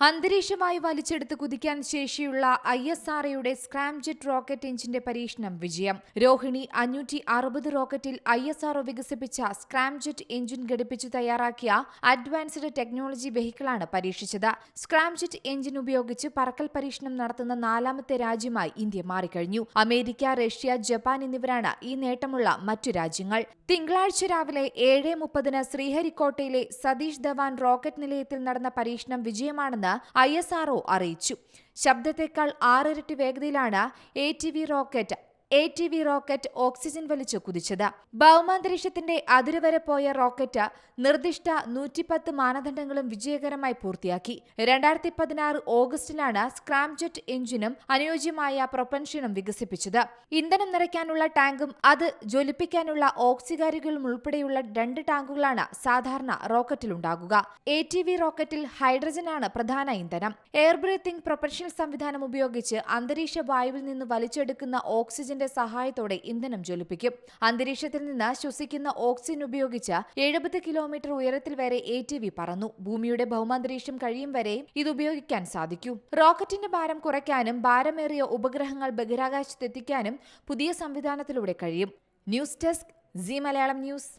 അന്തരീക്ഷമായി വലിച്ചെടുത്ത് കുതിക്കാൻ ശേഷിയുള്ള ഐ എസ് ആർ ആർഒയുടെ സ്ക്രാംജെറ്റ് റോക്കറ്റ് എഞ്ചിന്റെ പരീക്ഷണം വിജയം. രോഹിണി അഞ്ഞൂറ്റി അറുപത് റോക്കറ്റിൽ ഐ എസ് ആർഒ വികസിപ്പിച്ച സ്ക്രാംജെറ്റ് എഞ്ചിൻ ഘടിപ്പിച്ച് തയ്യാറാക്കിയ അഡ്വാൻസ്ഡ് ടെക്നോളജി വെഹിക്കിളാണ് പരീക്ഷിച്ചത്. സ്ക്രാംജെറ്റ് എഞ്ചിൻ ഉപയോഗിച്ച് പറക്കൽ പരീക്ഷണം നടത്തുന്ന നാലാമത്തെ രാജ്യമായി ഇന്ത്യ മാറിക്കഴിഞ്ഞു. അമേരിക്ക റഷ്യ ജപ്പാൻ എന്നിവരാണ് ഈ നേട്ടമുള്ള മറ്റു രാജ്യങ്ങൾ. തിങ്കളാഴ്ച രാവിലെ ഏഴ് മുപ്പതിന് ശ്രീഹരിക്കോട്ടയിലെ സതീഷ് ധവാൻ റോക്കറ്റ് നിലയത്തിൽ നടന്ന പരീക്ഷണം വിജയമാണെന്ന് ഐ എസ് ആർഒ അറിയിച്ചു. ശബ്ദത്തെക്കാൾ ആറിരട്ടി വേഗതയിലാണ് a rocket A T V rocket oxygen വലിച്ചു കുതിച്ചത്. ഭൗമാന്തരീക്ഷത്തിന്റെ അതിരുവരെ പോയ റോക്കറ്റ് നിർദ്ദിഷ്ട നൂറ്റിപ്പത്ത് മാനദണ്ഡങ്ങളും വിജയകരമായി പൂർത്തിയാക്കി. രണ്ടായിരത്തി പതിനാറ് ഓഗസ്റ്റിലാണ് സ്ക്രാംജെറ്റ് എഞ്ചിനും അനുയോജ്യമായ പ്രൊപ്പൻഷനും വികസിപ്പിച്ചത്. ഇന്ധനം നിറയ്ക്കാനുള്ള ടാങ്കും അത് ജ്വലിപ്പിക്കാനുള്ള ഓക്സികാരികളും ഉൾപ്പെടെയുള്ള രണ്ട് ടാങ്കുകളാണ് സാധാരണ റോക്കറ്റിലുണ്ടാകുക എ ടി വി റോക്കറ്റിൽ ഹൈഡ്രജനാണ് പ്രധാന ഇന്ധനം. എയർ ബ്രീത്തിംഗ് പ്രൊപ്പൻഷൻ സംവിധാനം ഉപയോഗിച്ച് അന്തരീക്ഷ വായുവിൽ നിന്ന് വലിച്ചെടുക്കുന്ന ഓക്സിജന്റെ സഹായത്തോടെ ഇന്ധനം ജ്വലിപ്പിക്കും. അന്തരീക്ഷത്തിൽ നിന്ന് ശ്വസിക്കുന്ന ഓക്സിജൻ ഉപയോഗിച്ച് എഴുപത് കിലോമീറ്റർ ഉയരത്തിൽ വരെ എ ടി വി പറന്നു. ഭൂമിയുടെ ഭൗമാന്തരീക്ഷം കഴിയും വരെ ഇത് ഉപയോഗിക്കാൻ സാധിക്കൂ. റോക്കറ്റിന്റെ ഭാരം കുറയ്ക്കാനും ഭാരമേറിയ ഉപഗ്രഹങ്ങൾ ബഹിരാകാശത്തെത്തിക്കാനും പുതിയ സംവിധാനത്തിലൂടെ കഴിയും. News desk Zee Malayalam news.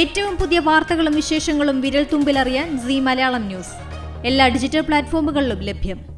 ഏറ്റവും പുതിയ വാർത്തകളും വിശേഷങ്ങളും വിരൽ തുമ്പിലറിയാൻ സി മലയാളം ന്യൂസ്. എല്ലാ ഡിജിറ്റൽ പ്ലാറ്റ്ഫോമുകളിലും ലഭ്യം.